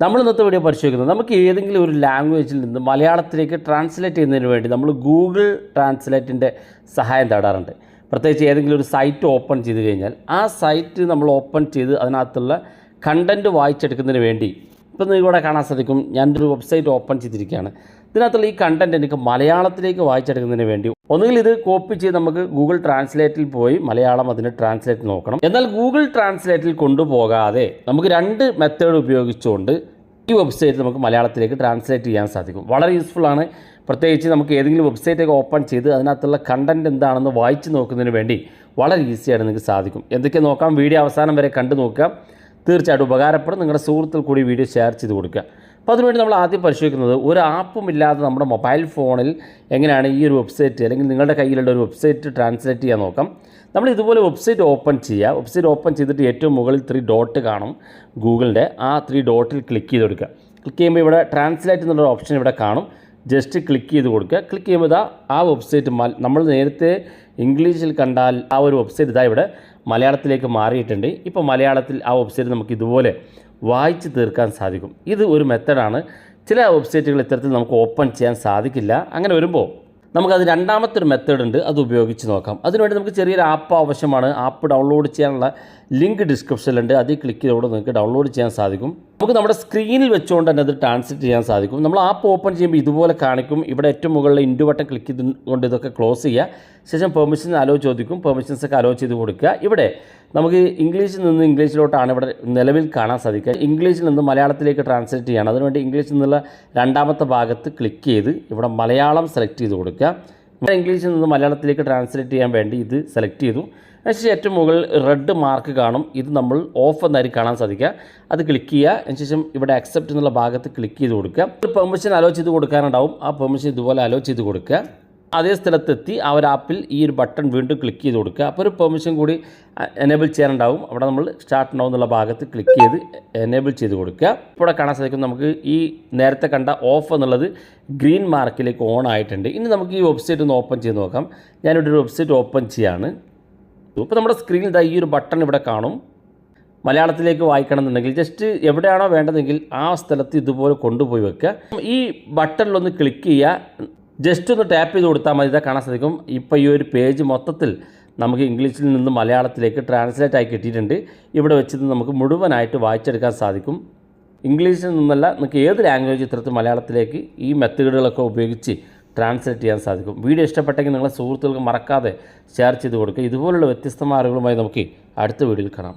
നമ്മൾ ഇന്നത്തെ വീഡിയോ പരിശോധിക്കുന്നത് നമുക്ക് ഏതെങ്കിലും ഒരു ലാംഗ്വേജിൽ നിന്ന് മലയാളത്തിലേക്ക് ട്രാൻസ്ലേറ്റ് ചെയ്യുന്നതിന് വേണ്ടി നമ്മൾ ഗൂഗിൾ ട്രാൻസ്ലേറ്റിന്റെ സഹായം തേടാറുണ്ട്. പ്രത്യേകിച്ച് ഏതെങ്കിലും ഒരു സൈറ്റ് ഓപ്പൺ ചെയ്ത് കഴിഞ്ഞാൽ ആ സൈറ്റ് നമ്മൾ ഓപ്പൺ ചെയ്ത് അതിനകത്തുള്ള കണ്ടന്റ് വായിച്ചെടുക്കുന്നതിന് വേണ്ടി ഇപ്പം നിങ്ങൾക്ക് ഇവിടെ കാണാൻ സാധിക്കും. ഞാനൊരു വെബ്സൈറ്റ് ഓപ്പൺ ചെയ്തിരിക്കുകയാണ്. ഇതിനകത്തുള്ള ഈ കണ്ടന്റ് എനിക്ക് മലയാളത്തിലേക്ക് വായിച്ചെടുക്കുന്നതിന് വേണ്ടി ഒന്നുകിൽ ഇത് കോപ്പി ചെയ്ത് നമുക്ക് ഗൂഗിൾ ട്രാൻസ്ലേറ്റിൽ പോയി മലയാളം അതിന് ട്രാൻസ്ലേറ്റ് നോക്കണം. എന്നാൽ ഗൂഗിൾ ട്രാൻസ്ലേറ്റിൽ കൊണ്ടുപോകാതെ നമുക്ക് രണ്ട് മെത്തേഡ് ഉപയോഗിച്ചുകൊണ്ട് ഈ വെബ്സൈറ്റ് നമുക്ക് മലയാളത്തിലേക്ക് ട്രാൻസ്ലേറ്റ് ചെയ്യാൻ സാധിക്കും. വളരെ യൂസ്ഫുൾ ആണ്. പ്രത്യേകിച്ച് നമുക്ക് ഏതെങ്കിലും വെബ്സൈറ്റൊക്കെ ഓപ്പൺ ചെയ്ത് അതിനകത്തുള്ള കണ്ടന്റ് എന്താണെന്ന് വായിച്ച് നോക്കുന്നതിന് വേണ്ടി വളരെ ഈസിയായിട്ട് നിങ്ങൾക്ക് സാധിക്കും. എന്തൊക്കെ നോക്കാം? വീഡിയോ അവസാനം വരെ കണ്ടു നോക്കുക. തീർച്ചയായിട്ടും ഉപകാരപ്പെടും. നിങ്ങളുടെ സുഹൃത്തുക്കൾ കൂടി വീഡിയോ ഷെയർ ചെയ്ത് കൊടുക്കുക. അപ്പോൾ അതിനുവേണ്ടി നമ്മൾ ആദ്യം പരിശോധിക്കുന്നത് ഒരു ആപ്പും ഇല്ലാതെ നമ്മുടെ മൊബൈൽ ഫോണിൽ എങ്ങനെയാണ് ഈ ഒരു വെബ്സൈറ്റ് അല്ലെങ്കിൽ നിങ്ങളുടെ കയ്യിലുള്ള ഒരു വെബ്സൈറ്റ് ട്രാൻസ്ലേറ്റ് ചെയ്യാൻ നോക്കാം. നമ്മൾ ഇതുപോലെ വെബ്സൈറ്റ് ഓപ്പൺ ചെയ്യുക. വെബ്സൈറ്റ് ഓപ്പൺ ചെയ്തിട്ട് ഏറ്റവും മുകളിൽ ത്രീ ഡോട്ട് കാണും ഗൂഗിളിന്റെ. ആ ത്രീ ഡോട്ടിൽ ക്ലിക്ക് ചെയ്ത് കൊടുക്കുക. ക്ലിക്ക് ചെയ്യുമ്പോൾ ഇവിടെ ട്രാൻസ്ലേറ്റ് എന്നുള്ള ഓപ്ഷൻ ഇവിടെ കാണും. ജസ്റ്റ് ക്ലിക്ക് ചെയ്ത് കൊടുക്കുക. ക്ലിക്ക് ചെയ്യുമ്പോൾ ആ വെബ്സൈറ്റ് നമ്മൾ നേരത്തെ ഇംഗ്ലീഷിൽ കണ്ടാൽ ആ ഒരു വെബ്സൈറ്റ് ഇതാ ഇവിടെ മലയാളത്തിലേക്ക് മാറിയിട്ടുണ്ട്. ഇപ്പോൾ മലയാളത്തിൽ ആ വെബ്സൈറ്റ് നമുക്ക് ഇതുപോലെ വായിച്ച് തീർക്കാൻ സാധിക്കും. ഇത് ഒരു മെത്തഡാണ് ചില വെബ്സൈറ്റുകൾ ഇത്തരത്തിൽ നമുക്ക് ഓപ്പൺ ചെയ്യാൻ സാധിക്കില്ല. അങ്ങനെ വരുമ്പോൾ നമുക്കത് രണ്ടാമത്തെ ഒരു മെത്തേഡ് ഉണ്ട്. അത് ഉപയോഗിച്ച് നോക്കാം. അതിനുവേണ്ടി നമുക്ക് ചെറിയൊരു ആപ്പ് ആവശ്യമാണ്. ആപ്പ് ഡൗൺലോഡ് ചെയ്യാനുള്ള ലിങ്ക് ഡിസ്ക്രിപ്ഷനിലുണ്ട് അതിൽ ക്ലിക്ക് ചെയ്തുകൊണ്ട് നിങ്ങൾക്ക് ഡൗൺലോഡ് ചെയ്യാൻ സാധിക്കും. നമുക്ക് നമ്മുടെ സ്ക്രീനിൽ വെച്ചുകൊണ്ട് തന്നെ അത് ട്രാൻസ്ലേറ്റ് ചെയ്യാൻ സാധിക്കും. നമ്മൾ ആപ്പ് ഓപ്പൺ ചെയ്യുമ്പോൾ ഇതുപോലെ കാണിക്കും. ഇവിടെ ഏറ്റവും മുകളിൽ ഇൻഡു ബട്ടൺ ക്ലിക്ക് ചെയ്തുകൊണ്ട് ഇതൊക്കെ ക്ലോസ് ചെയ്യുക. ശേഷം പെർമിഷൻ അലോ ചോദിക്കും. പെർമിഷൻസൊക്കെ അലോ ചെയ്ത് കൊടുക്കുക. ഇവിടെ നമുക്ക് ഇംഗ്ലീഷിൽ നിന്ന് ഇംഗ്ലീഷിലോട്ടാണ് ഇവിടെ നിലവിൽ കാണാൻ സാധിക്കുക. ഇംഗ്ലീഷിൽ നിന്ന് മലയാളത്തിലേക്ക് ട്രാൻസ്ലേറ്റ് ചെയ്യണം. അതിനുവേണ്ടി ഇംഗ്ലീഷിൽ നിന്നുള്ള രണ്ടാമത്തെ ഭാഗത്ത് ക്ലിക്ക് ചെയ്ത് ഇവിടെ മലയാളം സെലക്ട് ചെയ്ത് കൊടുക്കുക. ഇവിടെ ഇംഗ്ലീഷിൽ നിന്ന് മലയാളത്തിലേക്ക് ട്രാൻസ്ലേറ്റ് ചെയ്യാൻ വേണ്ടി ഇത് സെലക്ട് ചെയ്തു. അതിനുശേഷം ഏറ്റവും മുകളിൽ റെഡ് മാർക്ക് കാണും. ഇത് നമ്മൾ ഓഫ് എന്നായി കാണാൻ സാധിക്കുക. അത് ക്ലിക്ക് ചെയ്യുക. അതിനുശേഷം ഇവിടെ അക്സെപ്റ്റ് എന്നുള്ള ഭാഗത്ത് ക്ലിക്ക് ചെയ്ത് കൊടുക്കുക. പെർമിഷൻ അലോ ചെയ്ത് കൊടുക്കാനുണ്ടാവും. ആ പെർമിഷൻ ഇതുപോലെ അലോ ചെയ്ത് കൊടുക്കുക. അതേ സ്ഥലത്തെത്തി ആ ഒരു ആപ്പിൽ ഈ ഒരു ബട്ടൺ വീണ്ടും ക്ലിക്ക് ചെയ്ത് കൊടുക്കുക. അപ്പോൾ ഒരു പെർമിഷൻ കൂടി എനേബിൾ ചെയ്യാനുണ്ടാവും. അവിടെ നമ്മൾ സ്റ്റാർട്ട് ഉണ്ടാവും എന്നുള്ള ഭാഗത്ത് ക്ലിക്ക് ചെയ്ത് എനേബിൾ ചെയ്ത് കൊടുക്കുക. ഇപ്പോൾ ഇവിടെ കാണാൻ സാധിക്കും നമുക്ക് ഈ നേരത്തെ കണ്ട ഓഫ് എന്നുള്ളത് ഗ്രീൻ മാർക്കിലേക്ക് ഓൺ ആയിട്ടുണ്ട്. ഇനി നമുക്ക് ഈ വെബ്സൈറ്റ് ഒന്ന് ഓപ്പൺ ചെയ്ത് നോക്കാം. ഞാനിവിടെ ഒരു വെബ്സൈറ്റ് ഓപ്പൺ ചെയ്യാണ്. ഇപ്പോൾ നമ്മുടെ സ്ക്രീനിൽ ഈ ഒരു ബട്ടൺ ഇവിടെ കാണും. മലയാളത്തിലേക്ക് വായിക്കണം എന്നുണ്ടെങ്കിൽ ജസ്റ്റ് എവിടെയാണോ വേണ്ടതെങ്കിൽ ആ സ്ഥലത്ത് ഇതുപോലെ കൊണ്ടുപോയി വെക്കുക. ഈ ബട്ടണിലൊന്ന് ക്ലിക്ക് ചെയ്യുക. ജസ്റ്റ് ഒന്ന് ടാപ്പ് ചെയ്ത് കൊടുത്താൽ മതി ഇതാ കാണാൻ സാധിക്കും. ഇപ്പോൾ ഈ ഒരു പേജ് മൊത്തത്തിൽ നമുക്ക് ഇംഗ്ലീഷിൽ നിന്ന് മലയാളത്തിലേക്ക് ട്രാൻസ്ലേറ്റ് ആയി കിട്ടിയിട്ടുണ്ട്. ഇവിടെ വെച്ചത് നമുക്ക് മുഴുവനായിട്ട് വായിച്ചെടുക്കാൻ സാധിക്കും. ഇംഗ്ലീഷിൽ നിന്നല്ല നമുക്ക് ഏത് ലാംഗ്വേജ് ഇത്തരത്തിൽ മലയാളത്തിലേക്ക് ഈ മെത്തേഡുകളൊക്കെ ഉപയോഗിച്ച് ട്രാൻസ്ലേറ്റ് ചെയ്യാൻ സാധിക്കും. വീഡിയോ ഇഷ്ടപ്പെട്ടെങ്കിൽ നിങ്ങളെ സുഹൃത്തുക്കൾക്ക് മറക്കാതെ ഷെയർ ചെയ്ത് കൊടുക്കുക. ഇതുപോലുള്ള വ്യത്യസ്തമായ അറിവുകളുമായി നമുക്ക് അടുത്ത വീഡിയോയിൽ കാണാം.